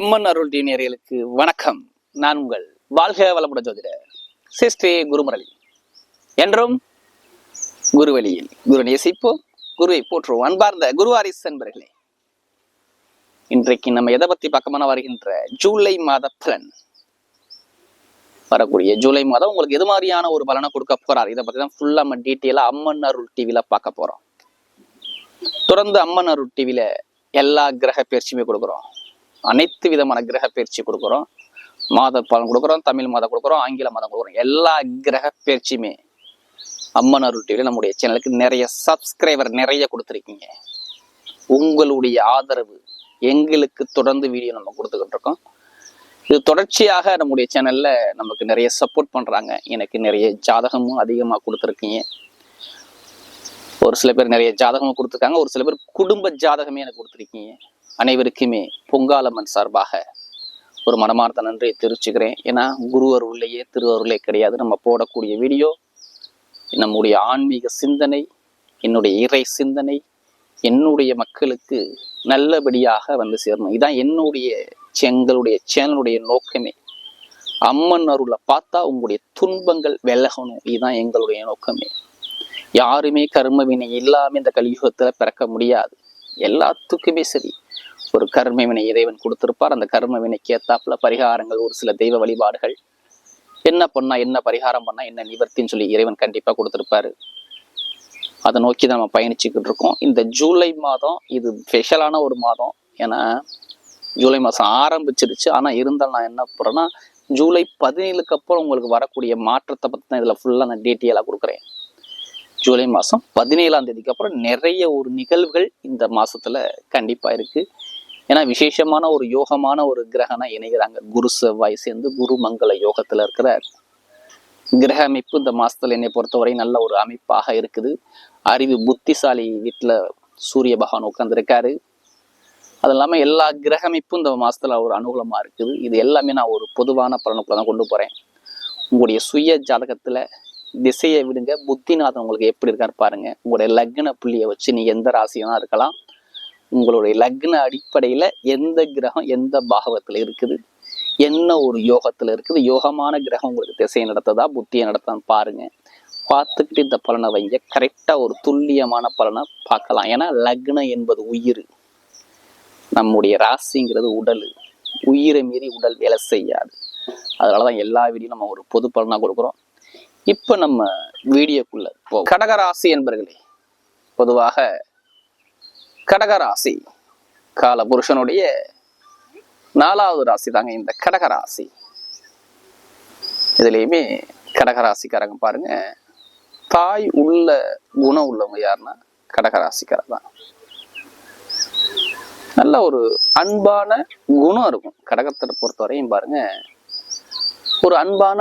அம்மன் அருள் டிவினியர்களுக்கு வணக்கம். நான் உங்கள் வாழ்க வளமுடன் ஜோதிடர் சிஸ்ரீ குருமுரளி. என்றும் குருவழியில் குரு நேசிப்போம் குருவை போற்றுவோம். அன்பார்ந்த குருவாரிஸ் என்பர்களே இன்றைக்கு நம்ம எதை பத்தி பக்கமான வருகின்ற ஜூலை மாத பலன். வரக்கூடிய ஜூலை மாதம் உங்களுக்கு எது மாதிரியான ஒரு பலனை கொடுக்க போறார்? இதை பத்தி தான் ஃபுல்லா நம்ம டீட்டெயிலா அம்மன் அருள் டிவில பார்க்க போறோம். தொடர்ந்து அம்மன் அருள் டிவில எல்லா கிரக பயிற்சியுமே கொடுக்குறோம். அனைத்து விதமான கிரக பயிற்சி கொடுக்குறோம். மாத பலன் கொடுக்குறோம் தமிழ் மாதம் கொடுக்குறோம் ஆங்கில மாதம் கொடுக்குறோம். எல்லா கிரக பயிற்சியுமே அம்மன் அருள் டிவியில் நம்முடைய சேனலுக்கு நிறைய சப்ஸ்கிரைபர் நிறைய கொடுத்துருக்கீங்க. உங்களுடைய ஆதரவு எங்களுக்கு தொடர்ந்து வீடியோ நம்ம கொடுத்துக்கிட்டு இருக்கோம். இது தொடர்ச்சியாக நம்முடைய சேனலில் நமக்கு நிறைய சப்போர்ட் பண்ணுறாங்க எனக்கு நிறைய ஜாதகமும் அதிகமாக கொடுத்துருக்கீங்க. ஒரு சில பேர் நிறைய ஜாதகமும் கொடுத்துருக்காங்க. ஒரு சில பேர் குடும்ப ஜாதகமே எனக்கு கொடுத்துருக்கீங்க. அனைவருக்குமே பொங்காலம்மன் சார்பாக ஒரு மனமார்ந்த நன்றியை தெரிவிச்சுக்கிறேன். ஏன்னா குரு அருள்லையே திரு அருளே கிடையாது. நம்ம போடக்கூடிய வீடியோ நம்முடைய ஆன்மீக சிந்தனை என்னுடைய இறை சிந்தனை என்னுடைய மக்களுக்கு நல்லபடியாக வந்து சேரணும். இதான் என்னுடைய எங்களுடைய சேனலுடைய நோக்கமே. அம்மன் அருளை பார்த்தா உங்களுடைய துன்பங்கள் விலகணும். இதுதான் எங்களுடைய நோக்கமே. யாருமே கர்ம வினை இல்லாமல் இந்த கலியுகத்தில் பிறக்க முடியாது. எல்லாத்துக்குமே சரி. ஒரு கர்ம வினை இறைவன் கொடுத்திருப்பார். அந்த கர்ம வினைக்கு ஏத்தாப்புல பரிகாரங்கள் ஒரு சில தெய்வ வழிபாடுகள். என்ன பண்ணா என்ன பரிகாரம் பண்ணா என்ன நிவர்த்தின்னு சொல்லி இறைவன் கண்டிப்பா கொடுத்திருப்பாரு. அதை நோக்கி தான் நம்ம பயணிச்சுக்கிட்டு இருக்கோம். இந்த ஜூலை மாதம் இது ஸ்பெஷலான ஒரு மாதம். ஏன்னா ஜூலை மாதம் ஆரம்பிச்சிருச்சு. ஆனால் இருந்தால் நான் என்ன போகிறேன்னா ஜூலை பதினேழுக்கு அப்புறம் உங்களுக்கு வரக்கூடிய மாற்றத்தை பற்றி தான் இதில் ஃபுல்லாக நான் டீட்டெயிலாக கொடுக்குறேன். ஜூலை மாதம் பதினேழாம் தேதிக்கு அப்புறம் நிறைய ஒரு நிகழ்வுகள் இந்த மாதத்தில் கண்டிப்பாக இருக்குது ஏன்னா விசேஷமான ஒரு யோகமான ஒரு கிரகனா இணைகிறாங்க. குரு செவ்வாய் சேர்ந்து குரு மங்கள யோகத்துல இருக்கிற கிரக அமைப்பு இந்த மாசத்துல என்னை பொறுத்தவரை நல்ல ஒரு அமைப்பாக இருக்குது. அறிவு புத்திசாலி வீட்டுல சூரிய பகவான் உட்கார்ந்துருக்காரு. அது இல்லாமல் எல்லா கிரக அமைப்பும் இந்த மாதத்தில் ஒரு அனுகூலமாக இருக்குது. இது எல்லாமே நான் ஒரு பொதுவான பலனுக்குள்ள தான் கொண்டு போகிறேன் உங்களுடைய சுய ஜாதகத்தில் திசையை விடுங்க. புத்திநாதன் உங்களுக்கு எப்படி இருக்காரு பாருங்க. உங்களுடைய லக்ன புள்ளியை வச்சு நீ எந்த ராசியாக இருக்கலாம். உங்களுடைய லக்ன அடிப்படையில எந்த கிரகம் எந்த பாகவத்துல இருக்குது? என்ன ஒரு யோகத்துல இருக்குது? யோகமான கிரகம் உங்களுக்கு திசையை நடத்ததா? புத்தியை நடத்தான்னு பாருங்க. பார்த்துக்கிட்டு இந்த பலனை வைங்க. கரெக்டா ஒரு துல்லியமான பலனை பார்க்கலாம். ஏன்னா லக்னம் என்பது உயிர். நம்முடைய ராசிங்கிறது உடல். உயிரை மீறி உடல் வேலை செய்யாது. அதனாலதான் எல்லா வீடியும் நம்ம ஒரு பொது பலனா கொடுக்குறோம். இப்ப நம்ம வீடியோக்குள்ள கடகராசி என்பர்களே பொதுவாக கடகராசி. கால புருஷனுடைய நாலாவது ராசி தாங்க இந்த கடகராசி. இதுலயுமே கடகராசிக்காரங்க பாருங்க தாய் உள்ள குணம் உள்ளவங்க யாருன்னா கடகராசிக்காரர் தான். நல்ல ஒரு அன்பான குணம் இருக்கும். கடகத்தை பொறுத்தவரையும் பாருங்க ஒரு அன்பான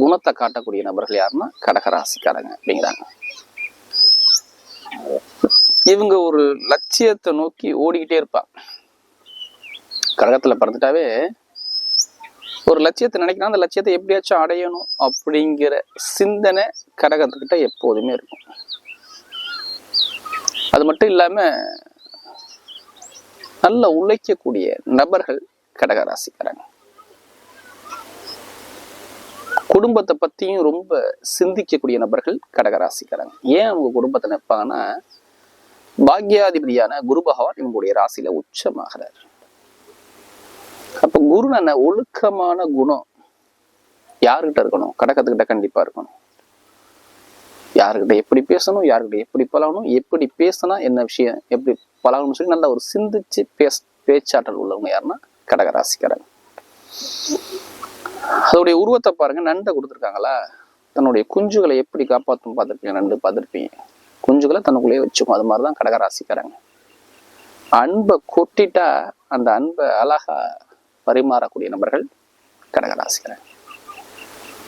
குணத்தை காட்டக்கூடிய நபர்கள் யாருன்னா கடகராசிக்காரங்க அப்படிங்கிறாங்க. இவங்க ஒரு லட்சியத்தை நோக்கி ஓடிக்கிட்டே இருப்பாங்க. கடகத்துல பிறந்துட்டாவே ஒரு லட்சியத்தை நினைக்கிறா அந்த லட்சியத்தை எப்படியாச்சும் அடையணும் அப்படிங்கிற சிந்தனை கடகத்துக்கிட்ட எப்போதுமே இருக்கும். அது மட்டும் இல்லாம நல்ல உழைக்கக்கூடிய நபர்கள் கடகராசிக்காரங்க. குடும்பத்தை பத்தியும் ரொம்ப சிந்திக்கக்கூடிய நபர்கள் கடகராசிக்காரங்க. ஏன் அவங்க குடும்பத்தை நினைப்பாங்கன்னா பாக்யாதிபதியான குரு பகவான் இவங்களுடைய ராசியில உச்சமாகிறார். அப்ப குரு என்ன ஒழுக்கமான குணம்? யாருக்கிட்ட இருக்கணும்? கடக்கத்துக்கிட்ட கண்டிப்பா இருக்கணும். யாருக்கிட்ட எப்படி பேசணும்? யாருக்கிட்ட எப்படி பழகணும்? எப்படி பேசினா என்ன விஷயம்? எப்படி பழகணும்னு சொல்லி நல்லா ஒரு சிந்திச்சு பேச பேச்சாற்றல் உள்ளவங்க யாருன்னா கடகராசிக்காரங்க. அதோடைய உருவத்தை பாருங்க நண்டை கொடுத்துருக்காங்களா? தன்னுடைய குஞ்சுகளை எப்படி காப்பாற்றும் பார்த்துருப்பீங்க நண்டு பார்த்துருப்பீங்க. குஞ்சுகளை தனக்குள்ளேயே வச்சுக்கும். அது மாதிரிதான் கடகராசிக்காரங்க. அன்பை கொட்டிட்டா அந்த அன்பை அழகா பரிமாறக்கூடிய நபர்கள் கடகராசிக்காரங்க.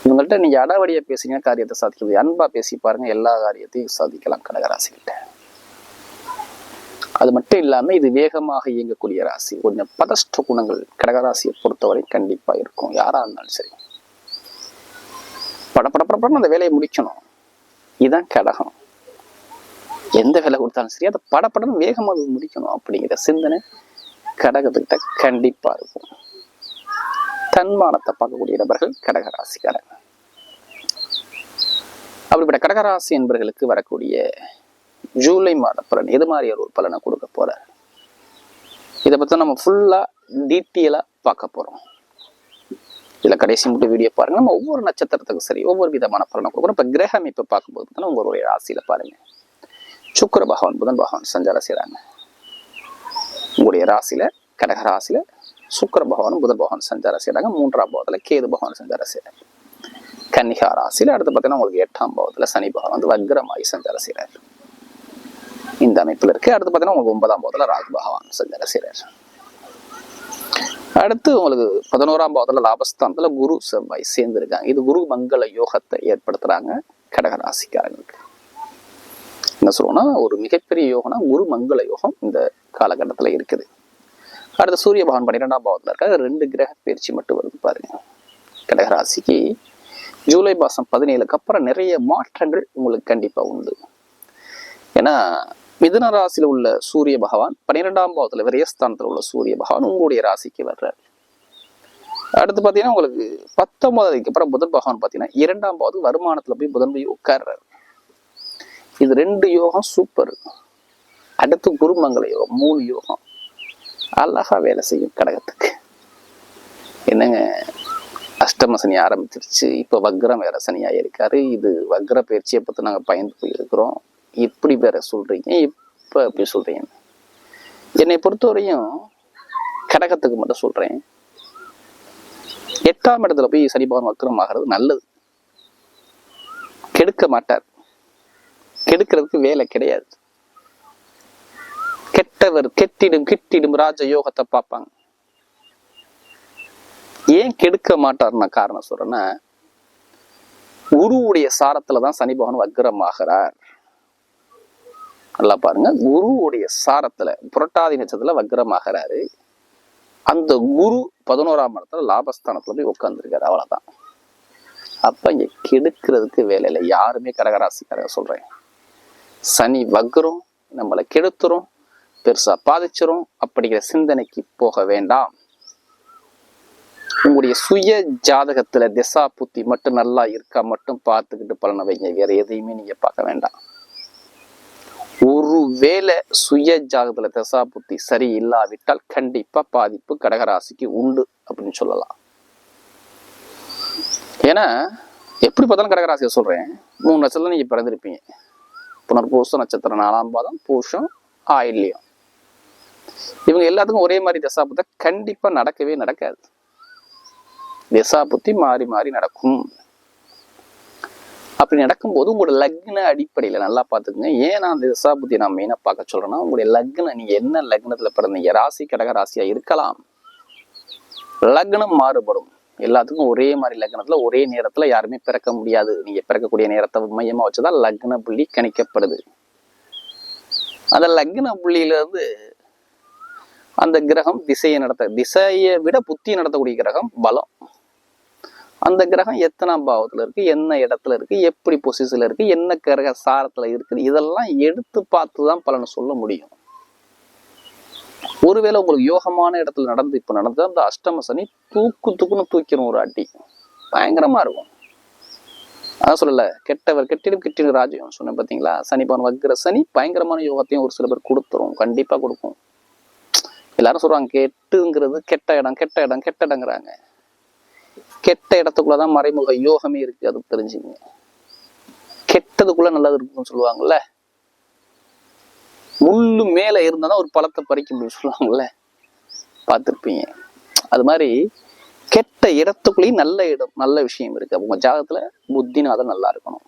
இவங்கள்ட்ட நீங்க அடாவடியா பேசுங்க காரியத்தை சாதிக்க அன்பா பேசி பாருங்க எல்லா காரியத்தையும் சாதிக்கலாம் கடகராசிக்கிட்ட. அது மட்டும் இல்லாம இது வேகமாக இயங்கக்கூடிய ராசி. கொஞ்சம் பதஷ்ட குணங்கள் கடகராசியை பொறுத்தவரை கண்டிப்பா இருக்கும். யாரா இருந்தாலும் சரி. படப்படப்படப்படன்னு அந்த வேலையை முடிக்கணும். இதுதான் கடகம். எந்த வேலை கொடுத்தாலும் சரி அதை படப்படன்னு வேகமாக முடிக்கணும் அப்படிங்கிற சிந்தனை கடகத்துக்கிட்ட கண்டிப்பா இருக்கும். தன்மானத்தை பார்க்கக்கூடிய நபர்கள் கடகராசிக்காரங்க அப்படிப்பட்ட கடகராசி என்பர்களுக்கு வரக்கூடிய ஜூலை மாத பலன் எது மாதிரி ஒரு பலனை கொடுக்க போறார்? இதை பத்தி நம்ம ஃபுல்லா டீட்டெயிலாக பார்க்க போறோம். இதில் கடைசி மட்டும் வீடியோ பாருங்க. நம்ம ஒவ்வொரு நட்சத்திரத்துக்கும் சரி ஒவ்வொரு விதமான பலனை கொடுக்குறோம் இப்ப கிரக அமைப்பு பார்க்கும்போது பார்த்தோன்னா உங்களுடைய ராசியில் பாருங்க. சுக்கர பகவான் புதன் பகவான் சஞ்சாரம் செய்கிறாங்க உங்களுடைய ராசியில் கடக ராசியில் சுக்கர பகவானும் புதன் பகவான் சஞ்சாரம் செய்றாங்க. மூன்றாம் பாவத்தில் கேது பகவான் சஞ்சாரம் செய்றாங்க கன்னிகா ராசியில் அடுத்து பார்த்தீங்கன்னா உங்களுக்கு எட்டாம் பாவத்தில் சனி பகவான் வந்து வக்ரமாகி சஞ்சாரம் செய்கிறார் இந்த அமைப்பில் இருக்கு. அடுத்து பார்த்தீங்கன்னா உங்களுக்கு ஒன்பதாம் பாவத்தில் ராகு பகவான் சஞ்சாரம் செய்கிறார் அடுத்து உங்களுக்கு பதினோராம் பாவத்துல லாபஸ்தானத்தில் குரு செவ்வாய் சேர்ந்து இருக்காங்க இது குரு மங்கள யோகத்தை ஏற்படுத்துறாங்க கடகராசிக்காரங்களுக்கு என்ன சொல்லுவோம்னா ஒரு மிகப்பெரிய யோகம்னா குரு மங்கள யோகம் இந்த காலகட்டத்துல இருக்குது. அடுத்து சூரிய பகவான் பன்னிரெண்டாம் பாவத்தில் இருக்காங்க ரெண்டு கிரக பயிற்சி மட்டும் வருது பாருங்க. கடக ராசிக்கு ஜூலை மாசம் பதினேழுக்கு அப்புறம் நிறைய மாற்றங்கள் உங்களுக்கு கண்டிப்பா உண்டு. ஏன்னா மிதுன ராசியில் உள்ள சூரிய பகவான் பன்னிரெண்டாம் பாவத்துல விரயஸ்தானத்துல உள்ள சூரிய பகவான் உங்களுடைய ராசிக்கு வர்றார். அடுத்து பாத்தீங்கன்னா உங்களுக்கு பத்தொன்பதுக்கு அப்புறம் புதன் பகவான் பாத்தீங்கன்னா இரண்டாம் பாவது வருமானத்துல போய் புதன் போய் உட்கார்றாரு. இது ரெண்டு யோகம் சூப்பர் அடுத்து குருமங்கல யோகம் மூணு யோகம். அழகா வேலை செய்யும் கடகத்துக்கு. என்னங்க அஷ்டம சனி ஆரம்பிச்சிருச்சு. இப்போ வக்ரம் வேற சனி இருக்காரு இது வக்ர பயிற்சியை பற்றி நாங்கள் பயந்து போயிருக்கிறோம். இப்படி வேற சொல்றீங்க. இப்போ அப்படி சொல்றீங்க. என்னை பொறுத்தவரையும் கடகத்துக்கு மட்டும் சொல்றேன். எட்டாம் இடத்துல போய் சனி பகவான் வக்ரம் ஆகிறது நல்லது. கெடுக்க மாட்டார். கெடுக்கிறதுக்கு வேலை கிடையாது. கெட்டவர் கெட்டிடும் கிட்டிடும் ராஜ யோகத்தை பார்ப்பாங்க. ஏன் கெடுக்க மாட்டார்னா காரணம் சொல்றேன்னா குருவுடைய சாரத்துல தான் சனி பகவான் வக்ரமாகிறார். நல்லா பாருங்க. குருவுடைய சாரத்துல புரட்டாதி நட்சத்திரத்துல வக்ரமாகிறாரு. அந்த குரு பதினோராம் இடத்துல லாபஸ்தானத்துல போய் உட்காந்துருக்காரு அவ்வளவுதான். அப்ப இங்க கெடுக்கிறதுக்கு வேலை இல்லை. யாருமே கடகராசிக்காரங்க சொல்றேன். சனி வக்ரம் நம்மளை கெடுத்துரும் பெருசா பாதிச்சிரும் அப்படிங்கிற சிந்தனைக்கு போக வேண்டாம். உங்களுடைய சுய ஜாதகத்துல திசா புத்தி மட்டும் நல்லா இருக்கா மட்டும் பார்த்துக்கிட்டு பலனை வைங்க. வேற எதையுமே நீங்க பார்க்க வேண்டாம். ஒரு வேளை சுய ஜாதகத்துல திசா புத்தி சரி இல்லாவிட்டால் கண்டிப்பா பாதிப்பு கடகராசிக்கு உண்டு அப்படின்னு சொல்லலாம். ஏன்னா எப்படி பார்த்தாலும் கடகராசியை சொல்றேன். மூணு நட்சத்திரம் நீங்க பிறந்திருப்பீங்க. புனர்பூச நட்சத்திரம் நாலாம் பாதம் பூஷம் ஆயில்யம். இவங்க எல்லாத்துக்கும் ஒரே மாதிரி தசாபுத்த கண்டிப்பா நடக்கவே நடக்காது. திசா புத்தி மாறி மாறி நடக்கும். அப்படி நடக்கும்போது உங்களோட லக்ன அடிப்படையில் நல்லா பார்த்துக்குங்க. ஏன் நான் அந்த திசாபுத்தி நான் மெயினாக பார்க்க சொல்கிறேன்னா உங்களுடைய லக்ன நீங்கள் என்ன லக்னத்தில் பிறந்தீங்க? ராசி கடக ராசியாக இருக்கலாம். லக்னம் மாறுபடும். எல்லாத்துக்கும் ஒரே மாதிரி லக்னத்துல ஒரே நேரத்துல யாருமே பிறக்க முடியாது. நீங்க பிறக்கக்கூடிய நேரத்தை மையமா வச்சுதான் லக்ன புள்ளி கணிக்கப்படுது. அந்த லக்ன புள்ளியில இருந்து அந்த கிரகம் திசையை நடத்த திசையை விட புத்தியை நடத்தக்கூடிய கிரகம் பலம். அந்த கிரகம் எத்தனாம் பாவத்துல இருக்கு என்ன இடத்துல இருக்கு எப்படி பொசிஷன்ல இருக்கு என்ன கிரக சாரத்துல இருக்குது இதெல்லாம் எடுத்து பார்த்து தான் பலனை சொல்ல முடியும். ஒருவேளை உங்களுக்கு யோகமான இடத்துல நடந்து இப்போ நடந்தது அந்த அஷ்டம சனி தூக்கு தூக்குன்னு தூக்கிடும் ஒரு அடி பயங்கரமாக இருக்கும். அதான் சொல்லல கெட்டவர் கெட்டிடும் கெட்டிடும் ராஜ்யம். சொன்னேன் பார்த்தீங்களா சனி பவன் வக்கிற சனி பயங்கரமான யோகத்தையும் ஒரு சில பேர் கொடுத்துரும். கண்டிப்பாக கொடுக்கும். எல்லாரும் சொல்றாங்க கெட்டுங்கிறது கெட்ட இடம் கெட்ட இடம் கெட்ட இடங்கிறாங்க. கெட்ட இடத்துக்குள்ளதான் மறைமுக யோகமே இருக்கு அது தெரிஞ்சுங்க. கெட்டதுக்குள்ள நல்லது இருக்குன்னு சொல்லுவாங்கல்ல? முள்ளு மேலே இருந்தாதான் ஒரு பழத்தை பறிக்க முடியும் சொல்லுவாங்கல்ல. பார்த்துருப்பீங்க. அது மாதிரி கெட்ட இடத்துக்குள்ளேயும் நல்ல இடம் நல்ல விஷயம் இருக்கு. உங்கள் ஜாதகத்துல புத்தினாதான் நல்லா இருக்கணும்.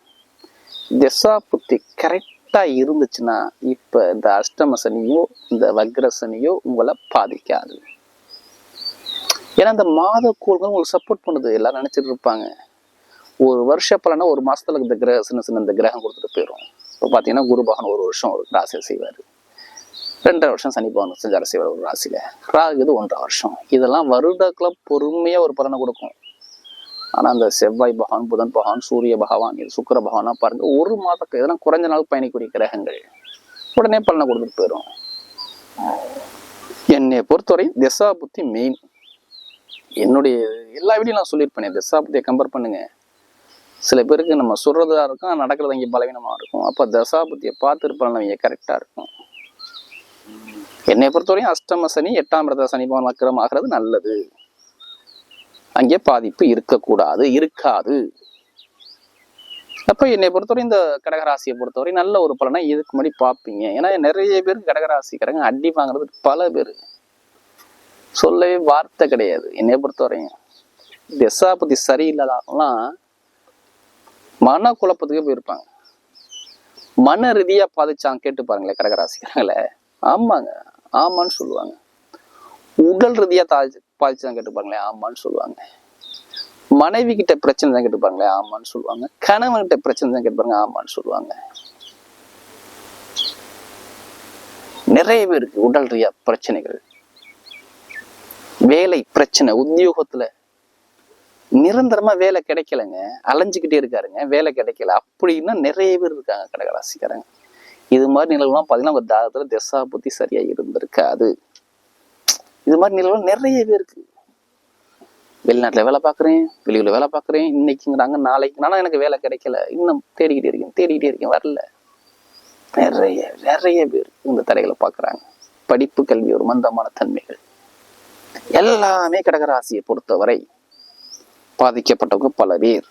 திசா புத்தி கரெக்டாக இருந்துச்சுன்னா இப்போ இந்த அஷ்டம சனியோ இந்த வக்ர சனியோ உங்களை பாதிக்காது. ஏன்னா இந்த மாத கோள்கள் உங்களுக்கு சப்போர்ட் பண்ணுது. எல்லாரும் நினச்சிட்டு இருப்பாங்க. ஒரு வருஷ பலனா ஒரு மாசத்துல இந்த கிரக சின்ன சின்ன இந்த கிரகம் கொடுத்துட்டு போயிடும் இப்போ பார்த்தீங்கன்னா குரு பகவான் ஒரு வருஷம் ஒரு ராசியை செய்வார். ரெண்டரை வருஷம் சனி பகவான் செஞ்சார செய்வார் ஒரு ராசியில். ராகு இது ஒன்றரை வருஷம். இதெல்லாம் வருடக்குள்ள பொறுமையாக ஒரு பலனை கொடுக்கும். ஆனால் அந்த செவ்வாய் பகவான் புதன் பகவான் சூரிய பகவான் இது சுக்கர பகவானா பாருங்கள் ஒரு மாதத்துக்கு இதெல்லாம் குறைஞ்ச நாள் பயணிக்கூடிய கிரகங்கள். உடனே பலனை கொடுத்துட்டு போயிடும் என்னை பொறுத்தவரை திசா புத்தி மெயின் என்னுடைய எல்லா வீடியும் நான் சொல்லியிருப்பேன் திசா புத்தியை கம்பேர் பண்ணுங்கள் சில பேருக்கு நம்ம சொல்றதா இருக்கும் நடக்கிறது இங்கே பலவீனமாக இருக்கும். அப்போ தசாபுத்தியை பார்த்துருப்பாங்க இங்கே கரெக்டாக இருக்கும். என்னை பொறுத்தவரையும் அஷ்டம சனி எட்டாம் இடத்த சனி பவன் வக்கரம் ஆகிறது நல்லது. அங்கே பாதிப்பு இருக்கக்கூடாது இருக்காது. அப்போ என்னை பொறுத்தவரை இந்த கடகராசியை பொறுத்தவரை நல்ல ஒரு பலனை இதுக்கு முன்னாடி பார்ப்பீங்க. ஏன்னா நிறைய பேருக்கு கடகராசிக்காரங்க அடி வாங்குறது பல பேர். சொல்லவே வார்த்தை கிடையாது. என்னை பொறுத்தவரையும் தசாபதி சரியில்லாதவங்களாம் மன குழப்பத்துக்கே போயிருப்பாங்க. மன ரீதியா பாதிச்சாங்க கேட்டு பாருங்களேன் கடகராசிக்காரங்களே. ஆமாங்க ஆமான்னு சொல்லுவாங்க. உடல் ரீதியா தாழ்ச்சி பாதிச்சாங்க கேட்டு பாருங்களேன் ஆமான்னு சொல்லுவாங்க. மனைவி கிட்ட பிரச்சனை தான் கேட்டு பாருங்களேன் ஆமான்னு சொல்லுவாங்க. கணவன் கிட்ட பிரச்சனை தான் கேட்டு பாருங்க ஆமான்னு சொல்லுவாங்க. நிறைய பேருக்கு உடல் ரீதியா பிரச்சனைகள். வேலை பிரச்சனை உத்தியோகத்துல நிரந்தரமா வேலை கிடைக்கலங்க. அலைஞ்சுக்கிட்டே இருக்காருங்க. வேலை கிடைக்கல. அப்படின்னா நிறைய பேர் இருக்காங்க கடகராசிக்காரங்க. இது மாதிரி நிலவுலாம் பார்த்தீங்கன்னா ஒரு தாரத்துல திசா புத்தி சரியா இருந்திருக்காது. இது மாதிரி நிலவுலாம் நிறைய பேருக்கு வெளிநாட்டுல வேலை பார்க்குறேன் வெளியூர்ல வேலை பார்க்குறேன் இன்னைக்குங்கிறாங்க நாளைக்கு. ஆனா எனக்கு வேலை கிடைக்கல. இன்னும் தேடிக்கிட்டே இருக்கேன் தேடிக்கிட்டே இருக்கேன் வரல. நிறைய நிறைய பேர் இந்த தடைகளை பார்க்குறாங்க படிப்பு கல்வி ஒரு மந்தமான தன்மைகள். எல்லாமே கடகராசியை பொறுத்தவரை பாதிக்கப்பட்டவங்க பல பேர்.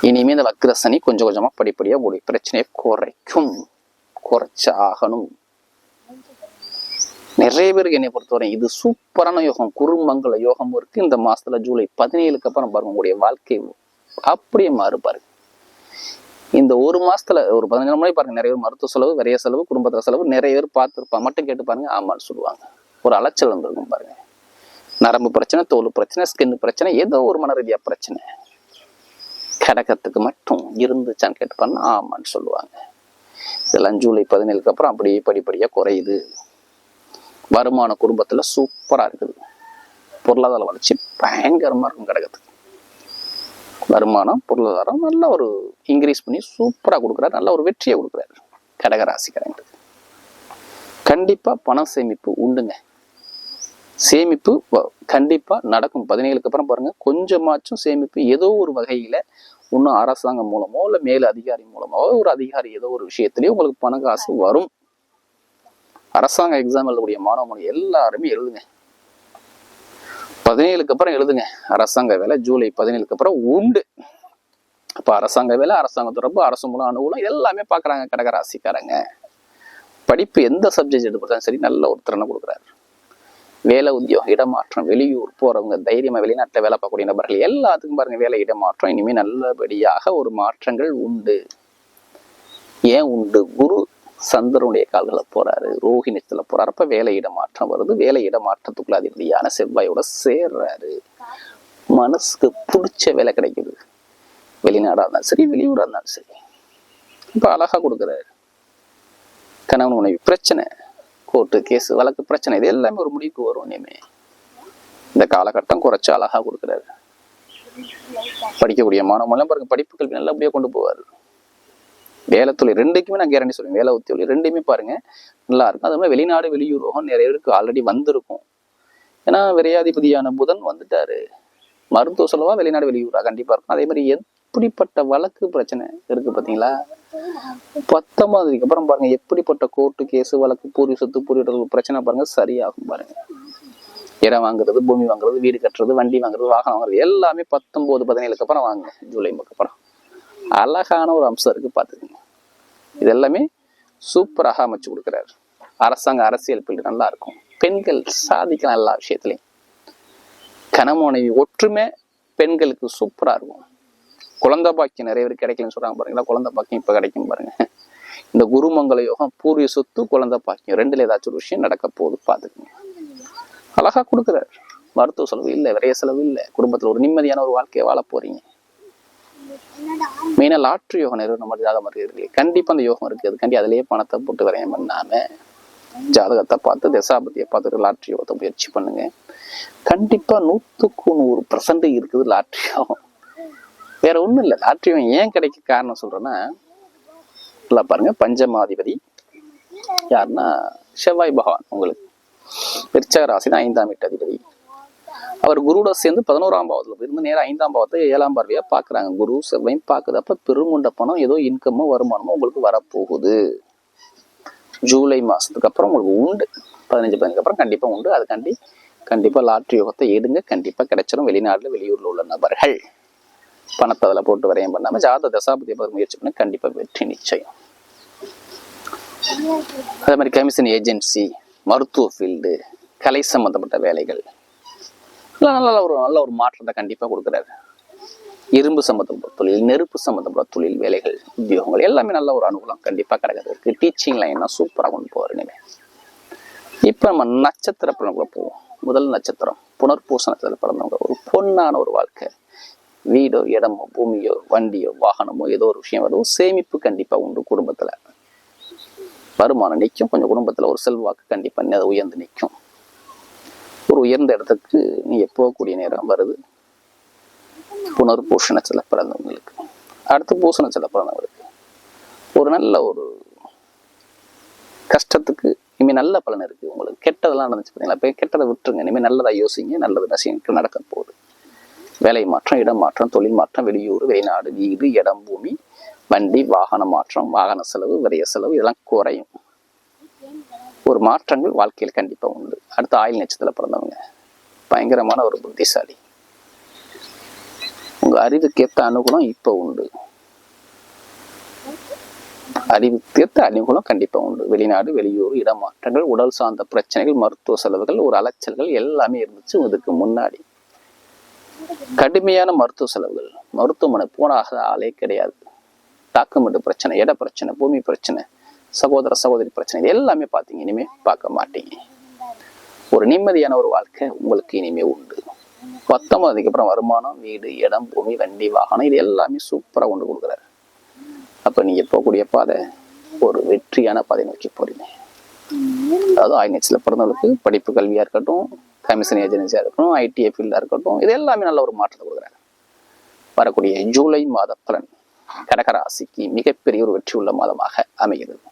இனிமே இந்த வக்ர சனி கொஞ்சம் கொஞ்சமா படிப்படியா ஒரு பிரச்சனையை குறைக்கும். குறைச்சாகணும் நிறைய பேருக்கு என்னை பொறுத்தவரை இது சூப்பரான யோகம். குறுமங்கல யோகம் இருக்கு. இந்த மாசத்துல ஜூலை பதினேழுக்கு அப்புறம் பாருங்க உங்களுடைய வாழ்க்கை அப்படியே மாறு பாருங்க. இந்த ஒரு மாசத்துல ஒரு பதினஞ்சு நாள் பாருங்க நிறைய பேர் மருத்துவ செலவு நிறைய செலவு குடும்பத்துல செலவு நிறைய பேர் பார்த்துருப்பா மட்டும் கேட்டு பாருங்க ஆமான்னு சொல்லுவாங்க. ஒரு அலைச்சல் வந்திருக்கும் பாருங்க. நரம்பு பிரச்சனை தோல் பிரச்சனை ஸ்கின் பிரச்சனை ஏதோ ஒரு மன ரீதியாக பிரச்சனை. கடகத்துக்கு மட்டும் இருந்துச்சான்னு கேட்டு பண்ணா ஆமான்னு சொல்லுவாங்க. இதெல்லாம் ஜூலை பதினேழுக்கு அப்புறம் அப்படியே படிப்படியாக குறையுது. வருமான குடும்பத்தில் சூப்பராக இருக்குது. பொருளாதார வளர்ச்சி பயங்கரமாக இருக்கும் கிடக்கிறதுக்கு. வருமானம் பொருளாதாரம் நல்ல ஒரு இன்க்ரீஸ் பண்ணி சூப்பராக கொடுக்குறாரு. நல்ல ஒரு வெற்றியை கொடுக்குறாரு. கடகராசிக்காரங்களுக்கு கண்டிப்பாக பண சேமிப்பு உண்டுங்க. சேமிப்பு வ- கண்டிப்பா நடக்கும். பதினேழுக்கு அப்புறம் பாருங்க கொஞ்சமாச்சும் சேமிப்பு ஏதோ ஒரு வகையில இன்னும் அரசாங்கம் மூலமோ இல்ல மேல் அதிகாரி மூலமோ ஒரு அதிகாரி ஏதோ ஒரு விஷயத்துலேயும் உங்களுக்கு பண காசு வரும். அரசாங்க எக்ஸாம் எழுதக்கூடிய மாணவ மாணவி எல்லாருமே எழுதுங்க. பதினேழுக்கு அப்புறம் எழுதுங்க. அரசாங்க வேலை ஜூலை பதினேழுக்கு அப்புறம் உண்டு. அப்ப அரசாங்க வேலை அரசாங்க தொடர்பு அரசு மூலம் அனுகூலம் எல்லாமே பாக்குறாங்க கடகராசிக்காரங்க. படிப்பு எந்த சப்ஜெக்ட் எடுத்தாலும் சரி நல்ல ஒரு திறனை கொடுக்குறாரு. வேலை உத்தியோகம் இடமாற்றம் வெளியூர் போறவங்க தைரியமா வெளிநாட்டில் வேலை பார்க்கக்கூடிய நபர்கள் எல்லாத்துக்கும் பாருங்க வேலை இடமாற்றம். இனிமேல் நல்லபடியாக ஒரு மாற்றங்கள் உண்டு. ஏன் உண்டு? குரு சந்திரனுடைய கால்களை போறாரு ரோஹிணத்துல போறாரு. அப்ப வேலை இடமாற்றம் வருது. வேலை இடமாற்றத்துக்குள்ள அதிபதியான செவ்வாயோட சேர்றாரு. மனசுக்கு பிடிச்ச வேலை கிடைக்குது. வெளிநாடா இருந்தாலும் சரி வெளியூரா இருந்தாலும் சரி. இப்ப அழகா கொடுக்குறாரு. கணவன் மனைவி பிரச்சனை. கோர்ட்டு கேஸ் வழக்கு பிரச்சனை இது எல்லாமே ஒரு முடிவுக்கு வரும் இனிமே. இந்த காலகட்டம் குறைச்சு அழகா கொடுக்குறாரு படிக்கக்கூடிய மாணவர்கள் பாருங்க படிப்பு கல்வி நல்லபடியா கொண்டு போவார். வேலை தொழில் ரெண்டுக்குமே நான் கேரண்டி சொல்லுவேன் வேலை தொழில் ரெண்டுமே பாருங்க நல்லா இருக்கும். அது மாதிரி வெளிநாடு வெளியூரோகம் நிறைய பேருக்கு ஆல்ரெடி வந்திருக்கும். ஏன்னா விரையாதிபதியான புதன் வந்துட்டாரு. மருத்துவ செலவா வெளிநாடு வெளியூரா கண்டிப்பா இருக்கும். அதே மாதிரி எப்படிப்பட்ட வழக்கு பிரச்சனை இருக்கு பாத்தீங்களா பத்தொன்பதுக்கு அப்புறம் பாருங்க எப்படிப்பட்ட கோர்ட்டு கேஸ் வழக்கு பூர்வீக சொத்து பூர்வீக பிரச்சனை பாருங்க சரியாகும் பாருங்க. இடம் வாங்குறது பூமி வாங்குறது வீடு கட்டுறது வண்டி வாங்குறது வாகனம் வாங்குறது எல்லாமே பத்தொன்பது பதினேழுக்கு அப்புறம் வாங்க ஜூலை அப்புறம். அழகான ஒரு அம்சம் இருக்கு பாத்துக்கோங்க இது எல்லாமே சூப்பராக அமைச்சு கொடுக்குறாரு. அரசாங்க அரசியல் பிள்ளை நல்லா இருக்கும். பெண்கள் சாதிக்கலாம் எல்லா விஷயத்துலையும். கணமனைவி ஒற்றுமை பெண்களுக்கு சூப்பரா இருக்கும். குழந்தை பாக்கியம் நிறைய பேர் கிடைக்கலன்னு சொல்றாங்க பாருங்களா குழந்தை பாக்கியம் இப்ப கிடைக்கும் பாருங்க. இந்த குருமங்கல யோகம் பூர்வீக சொத்து குழந்தை பாக்கியம் ரெண்டுல ஏதாச்சும் ஒரு விஷயம் நடக்க போகுது பாத்துக்கோங்க. அழகா கொடுக்குறாரு. மருத்துவ செலவு இல்லை விரைய செலவு இல்லை. குடும்பத்துல ஒரு நிம்மதியான ஒரு வாழ்க்கையை வாழ போறீங்க. மெயினா லாட்ரி யோகம் நிறைய ஜாதகம் இருக்கு கண்டிப்பா அந்த யோகம் இருக்கு அதுக்காண்டி அதுலயே பணத்தை போட்டு வரையம் பண்ணாம ஜாதகத்தை பார்த்து தசாபதியை பார்த்து லாட்ரி யோகத்தை முயற்சி பண்ணுங்க. கண்டிப்பா நூத்துக்கு நூறு பர்சன்ட் இருக்குது லாட்ரி யோகம். வேற ஒன்றும் இல்லை. லாட்ரி யோகம் ஏன் கிடைக்க காரணம் சொல்றேன்னா நல்லா பாருங்க பஞ்சமாதிபதி யாருன்னா செவ்வாய் பகவான் உங்களுக்கு. விருச்சக ராசி தான் ஐந்தாம் வீட்டு அதிபதி. அவர் குருவோட சேர்ந்து பதினோராம் பாவத்தில் இருந்து நேரம் ஐந்தாம் பாவத்தை ஏழாம் பார்வையாக பார்க்குறாங்க குரு செவ்வையும் பாக்குது அப்ப பெருங்குண்ட பணம் ஏதோ இன்கமோ வருமானமோ உங்களுக்கு வரப்போகுது. ஜூலை மாதத்துக்கு அப்புறம் உங்களுக்கு உண்டு. பதினஞ்சு பதினஞ்சு அப்புறம் கண்டிப்பாக உண்டு. அதுக்காண்டி கண்டிப்பாக லாட்ரி யோகத்தை எடுங்க. கண்டிப்பாக கிடைச்சிடும் வெளிநாட்டில் வெளியூரில் உள்ள நபர்கள். பணத்தை அதில் போட்டு வரையும் பண்ணாம ஜாத தசாபதி பார்க்க முயற்சி பண்ணி கண்டிப்பாக வெற்றி நிச்சயம். அதே மாதிரி கமிஷன் ஏஜென்சி மருத்துவ ஃபீல்டு கலை சம்பந்தப்பட்ட வேலைகள். எல்லாம் நல்ல ஒரு நல்ல ஒரு மாற்றத்தை கண்டிப்பாக கொடுக்குறாரு. இரும்பு சம்மந்தப்பட்ட தொழில் நெருப்பு சம்மந்தப்பட்ட தொழில் வேலைகள் உத்தியோகங்கள் எல்லாமே நல்ல ஒரு அனுகூலம் கண்டிப்பாக கிடைக்கிறது. டீச்சிங் லைன்னா சூப்பராக கொண்டு போவார் இனிமே. இப்போ நம்ம நட்சத்திர பலன்களை போவோம். முதல் நட்சத்திரம் புனர்பூச நட்சத்திரத்தில் பிறந்தவங்க ஒரு பொன்னான ஒரு வாழ்க்கை. வீடோ இடமோ பூமியோ வண்டியோ வாகனமோ ஏதோ ஒரு விஷயம் வரும் சேமிப்பு கண்டிப்பாக உண்டு குடும்பத்துல. வருமானம் நிற்கும் கொஞ்சம் குடும்பத்துல ஒரு செல்வாக்கு கண்டிப்பாக அதை உயர்ந்து நிற்கும் ஒரு உயர்ந்த இடத்துக்கு நீ போகக்கூடிய நேரம் வருது? புனர் பூஷணத்தில் பிறந்தவங்களுக்கு அடுத்து பூச பிறந்தவங்களுக்கு. ஒரு நல்ல ஒரு கஷ்டத்துக்கு இனிமேல் நல்ல பலன் இருக்கு உங்களுக்கு. கெட்டதெல்லாம் நடந்துச்சு பார்த்தீங்களா இப்போ கெட்டதை விட்டுருங்க. இனிமேல் நல்லதா யோசிங்க. நல்லது நசிங்க நடக்க போகுது. வேலை மாற்றம் இடம் மாற்றம் தொழில் மாற்றம் வெளியூர் வெளிநாடு வீடு இடம் பூமி வண்டி வாகன மாற்றம் வாகன செலவு விரைய செலவு இதெல்லாம் குறையும். ஒரு மாற்றங்கள் வாழ்க்கையில் கண்டிப்பா உண்டு. அடுத்து ஆயில் நட்சத்திரத்தில் பிறந்தவங்க. பயங்கரமான ஒரு புத்திசாலி. உங்க அறிவுக்கேத்த அனுகூலம் இப்போ உண்டு. அறிவுக்கேற்ற அனுகூலம் கண்டிப்பா உண்டு. வெளிநாடு வெளியூர் இடமாற்றங்கள் உடல் சார்ந்த பிரச்சனைகள் மருத்துவ செலவுகள் ஒரு அலைச்சல்கள் எல்லாமே இருந்துச்சு. இதுக்கு முன்னாடி கடுமையான மருத்துவ செலவுகள். மருத்துவமனை போனாக ஆளே கிடையாது. டாக்குமெண்ட் பிரச்சனை இட பிரச்சனை பூமி பிரச்சனை சகோதர சகோதரி பிரச்சனை இது எல்லாமே பார்த்தீங்க இனிமே பார்க்க மாட்டீங்க. ஒரு நிம்மதியான ஒரு வாழ்க்கை உங்களுக்கு இனிமே உண்டு. பத்தொன்பதுக்கு அப்புறம் வருமானம் வீடு இடம் பூமி வண்டி வாகனம் இது எல்லாமே சூப்பரா கொண்டு கொடுக்குறாரு. அப்ப நீங்கள் போகக்கூடிய பாதை ஒரு வெற்றியான பாதை நோக்கி போறீங்க. அதாவது ஆயினச்சில் பிறந்தவங்களுக்கு படிப்பு கல்வியா இருக்கட்டும் கமிஷன் ஏஜென்சியா இருக்கட்டும் ஐடிஐ ஃபீல்டா இருக்கட்டும் இது எல்லாமே நல்ல ஒரு மாற்றத்தை கொடுக்குறாங்க. வரக்கூடிய ஜூலை மாத பலன் கடகராசிக்கு மிகப்பெரிய ஒரு வெற்றி உள்ள மாதமாக அமைகிறது.